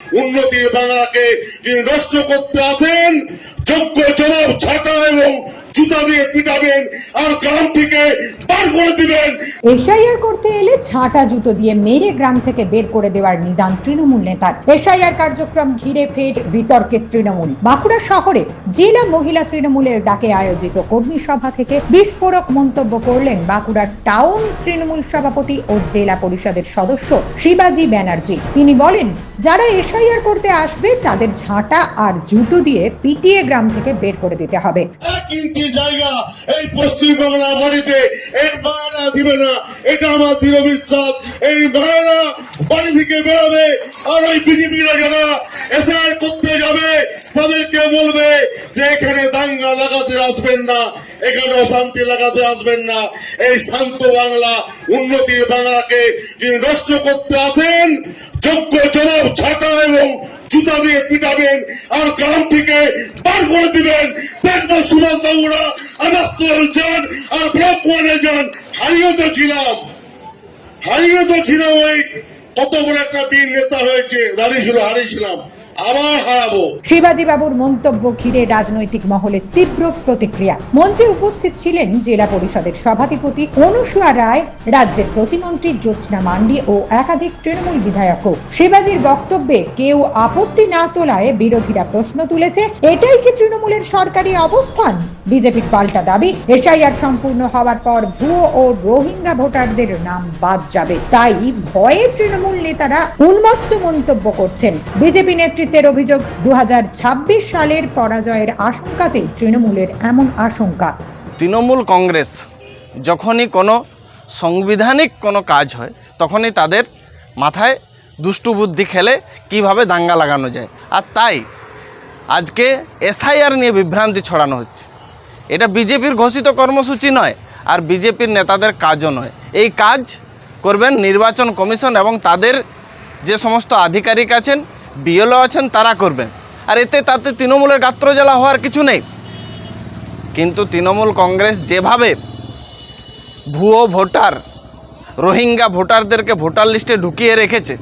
উন্নতির বাংলাকে যিনি নষ্ট করতে আসেন? যোগ্য জবাব ছাটা এবং জুতা দিয়ে পিটাবেন আর গ্রাম থেকে বার করে দিবেন। এসআইআর করতে এলে জুতো দিয়ে মেরে গ্রাম থেকে বের করে দেওয়ার নিদান তৃণমূল নেতার। এসআইআর কার্যক্রম ঘিরে ফের তৃণমূল। বাঁকুড়া শহরে জেলা মহিলা তৃণমূলের ডাকে আয়োজিত কর্মী সভা থেকে বিস্ফোরক মন্তব্য করলেন বাঁকুড়ার টাউন তৃণমূল সভাপতি ও জেলা পরিষদের সদস্য শিবাজি ব্যানার্জি। তিনি বলেন যারা এসআইআর করতে আসবে তাদের ঝাঁটা আর জুতো দিয়ে পিটিয়ে গ্রাম থেকে বের করে দিতে হবে। ইঞ্চি জায়গা, এই পশ্চিম বাংলা বাড়িতে এর বায়না দিবে না। এটা আমার দৃঢ় বিশ্বাস। এই বায়না বাড়ি থেকে বেরোবে আর ওই বিজেপিরা যারা এসআই করতে যাবে, তাদেরকে বলবে যে এখানে দাঙ্গা লাগাতে আসবেন না, এখানে অশান্তি লাগাতে আসবেন না। এই শান্ত বাংলা উন্নতির বাংলাকে যিনি নষ্ট করতে আসেন, যোগ্য জবাব ছাটা এবং জুতা দিয়ে পিটাবেন আর গ্রাম থেকে বার করে দিবেন। দেখব সুভাষ বাবুরা আমার তোল যান আর ব্লক ওয়ানে যান। হারিয়ে তো ছিলাম, হারিয়ে তো ছিলাম ওই কত বড় একটা বীর নেতা হয়েছে দাঁড়িয়েছিল হারিয়েছিলাম। আবার হারাবো। শিবাজি বাবুর মন্তব্য ঘিরে রাজনৈতিক মহলে তীব্র প্রতিক্রিয়া। মঞ্চে উপস্থিত ছিলেন জেলা পরিষদের সভাধিপতি অনুসুয়া রায়, রাজ্যের প্রতিমন্ত্রী জ্যোৎস্না মান্ডি ও একাধিক তৃণমূল বিধায়কও। শিবাজির বক্তব্যে কেউ আপত্তি না তোলায় বিরোধীরা প্রশ্ন তুলেছে, এটাই কি তৃণমূলের সরকারি অবস্থান? বিজেপির পাল্টা দাবি, এসআইআর সম্পূর্ণ হওয়ার পর ভুয়ো ও রোহিঙ্গা ভোটারদের নাম বাদ যাবে। তাই ভয়ে তৃণমূল নেতারা উন্মত্ত মন্তব্য করছেন। বিজেপি নেতৃত্বের অভিযোগ দু হাজার ছাব্বিশ সালের পরাজয়ের আশঙ্কাতে তৃণমূলের এমন আশঙ্কা। তৃণমূল কংগ্রেস যখনই কোনো সাংবিধানিক কোনো কাজ হয়, তখনই তাদের মাথায় দুষ্টু বুদ্ধি খেলে কীভাবে দাঙ্গা লাগানো যায়। আর তাই আজকে এসআইআর নিয়ে বিভ্রান্তি ছড়ানো হচ্ছে। এটা বিজেপির ঘোষিত কর্মসূচি নয়, আর বিজেপির নেতাদের কাজও নয়। এই কাজ করবেন নির্বাচন কমিশন এবং তাদের যে সমস্ত আধিকারিক আছেন বিএলও আছেন, তারা করবেন। আর এতে তাতে তৃণমূলের গাত্র গাত্রজ্বালা হওয়ার কিছু নেই। কিন্তু তৃণমূল কংগ্রেস যেভাবে ভুয়ো ভোটার, রোহিঙ্গা ভোটারদেরকে ভোটার লিস্টে ঢুকিয়ে রেখেছে,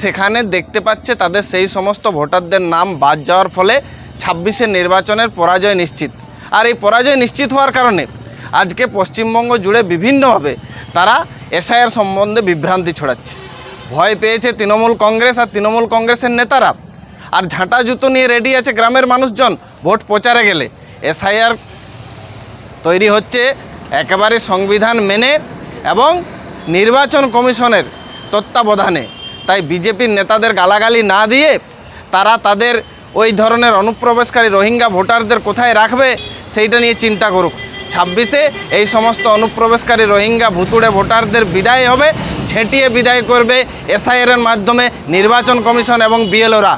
সেখানে দেখতে পাচ্ছে তাদের সেই সমস্ত ভোটারদের নাম বাদ যাওয়ার ফলে ছাব্বিশের নির্বাচনের পরাজয় নিশ্চিত। আর এই পরাজয় নিশ্চিত হওয়ার কারণে আজকে পশ্চিমবঙ্গ জুড়ে বিভিন্নভাবে তারা এসআইআর সম্বন্ধে বিভ্রান্তি ছড়াচ্ছে। ভয় পেয়েছে তৃণমূল কংগ্রেস আর তৃণমূল কংগ্রেসের নেতারা। আর ঝাঁটা জুতো নিয়ে রেডি আছে গ্রামের মানুষজন, ভোট প্রচারে গেলে। এসআইআর তৈরি হচ্ছে একেবারে সংবিধান মেনে এবং নির্বাচন কমিশনের তত্ত্বাবধানে। তাই বিজেপির নেতাদের গালাগালি না দিয়ে তারা তাদের ওই ধরনের অনুপ্রবেশকারী রোহিঙ্গা ভোটারদের কোথায় রাখবে, সেইটা নিয়ে চিন্তা করুক। ছাব্বিশে এই সমস্ত অনুপ্রবেশকারী রোহিঙ্গা ভুতুড়ে ভোটারদের বিদায় হবে, ছেঁটিয়ে বিদায় করবে এসআইআরের মাধ্যমে নির্বাচন কমিশন এবং বিএলওরা।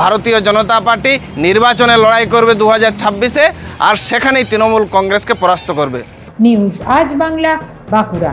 ভারতীয় জনতা পার্টি নির্বাচনে লড়াই করবে দু হাজার আর সেখানেই তৃণমূল কংগ্রেসকে পরাস্ত করবে। নিউজ আজ বাংলা, বাঁকুড়া।